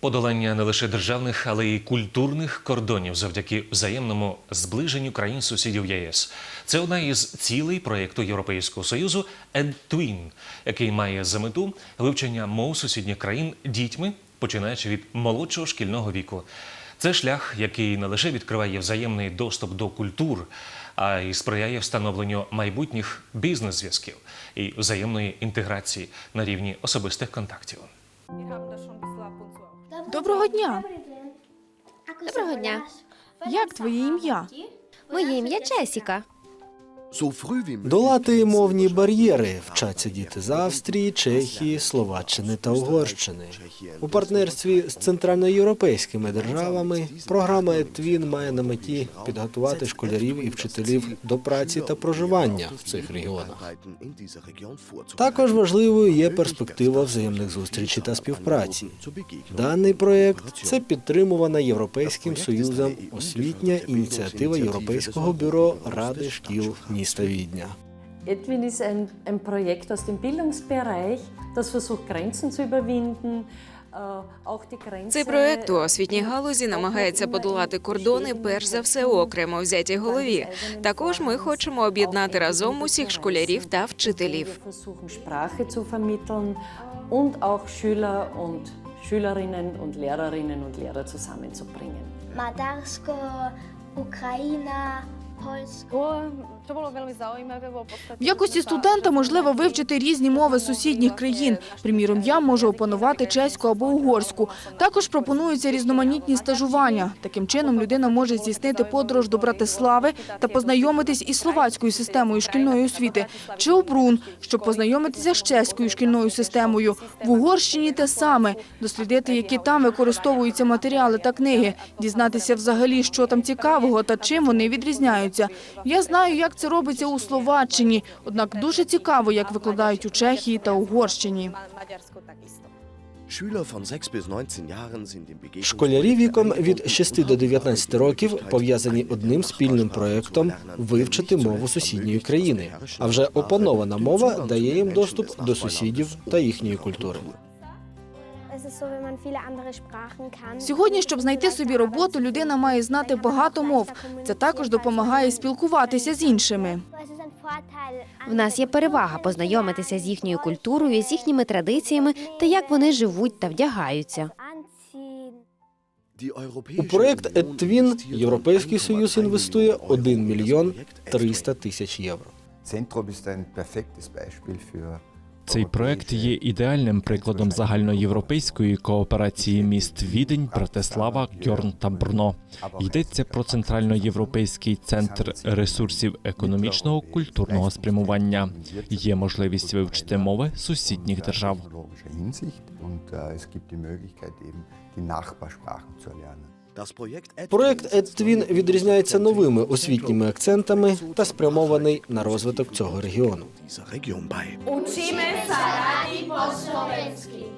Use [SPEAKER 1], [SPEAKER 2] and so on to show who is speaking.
[SPEAKER 1] Подолання не лише державних, але й культурних кордонів завдяки взаємному зближенню країн сусідів ЄС. Це одна із цілей проєкту Європейського союзу EdTwin, який має за мету вивчення мов сусідніх країн дітьми, починаючи від молодшого шкільного віку. Це шлях, який не лише відкриває взаємний доступ до культур, а й сприяє встановленню майбутніх бізнес-зв'язків і взаємної інтеграції на рівні особистих контактів.
[SPEAKER 2] Доброго дня.
[SPEAKER 3] Доброго дня.
[SPEAKER 2] Як твоє ім'я?
[SPEAKER 3] Моє ім'я Джесіка.
[SPEAKER 4] Долати мовні бар'єри вчаться діти з Австрії, Чехії, Словаччини та Угорщини. У партнерстві з центральноєвропейськими державами програма «Етвін» має на меті підготувати школярів і вчителів до праці та проживання в цих регіонах. Також важливою є перспектива взаємних зустрічей та співпраці. Даний проєкт це підтримувана Європейським Союзом освітня ініціатива Європейського бюро Ради шкіл міста Відня.
[SPEAKER 5] Edwin ist ein, ein Projekt aus dem Bildungsbereich, das versucht, Grenzen zu überwinden. äh, auch die Grenze-
[SPEAKER 6] Цей проект у освітній галузі намагається подолати кордони, перш за все окремо взятій голові. Також ми хочемо об'єднати разом усіх школярів та вчителів.
[SPEAKER 5] Zu vermitteln und auch Schüler und Schülerinnen und Lehrerinnen und Lehrer zusammenzubringen.
[SPEAKER 7] Madarsko, Україна.
[SPEAKER 2] В якості студента можливо вивчити різні мови сусідніх країн. Приміром, я можу опанувати чеську або угорську. Також пропонуються різноманітні стажування. Таким чином, людина може здійснити подорож до Братислави та познайомитись із словацькою системою шкільної освіти, чи у Брун, щоб познайомитися з чеською шкільною системою. В Угорщині те саме дослідити, які там використовуються матеріали та книги, дізнатися взагалі, що там цікавого та чим вони відрізняються. Я знаю, як це робиться у Словаччині, однак дуже цікаво, як викладають у Чехії та Угорщині.
[SPEAKER 4] Школярі віком від 6 до 19 років пов'язані одним спільним проєктом вивчити мову сусідньої країни. А вже опанована мова дає їм доступ до сусідів та їхньої культури.
[SPEAKER 2] Сьогодні, щоб знайти собі роботу, людина має знати багато мов. Це також допомагає спілкуватися з іншими.
[SPEAKER 3] В нас є перевага познайомитися з їхньою культурою, з їхніми традиціями та як вони живуть та вдягаються.
[SPEAKER 4] У проєкт «Едтвін» Європейський Союз інвестує 1 мільйон 300 тисяч євро.
[SPEAKER 8] Zentrum ist ein perfektes Beispiel für
[SPEAKER 9] Цей проект є ідеальним прикладом загальноєвропейської кооперації міст Відень, Братислава, Кьорн та Брно. Йдеться про центральноєвропейський центр ресурсів економічного культурного спрямування. Є можливість вивчити мови сусідніх держав.
[SPEAKER 8] Äh.
[SPEAKER 4] Проєкт «Едтвін» відрізняється новими освітніми акцентами та спрямований на розвиток цього регіону.
[SPEAKER 7] Saradi po słowacki.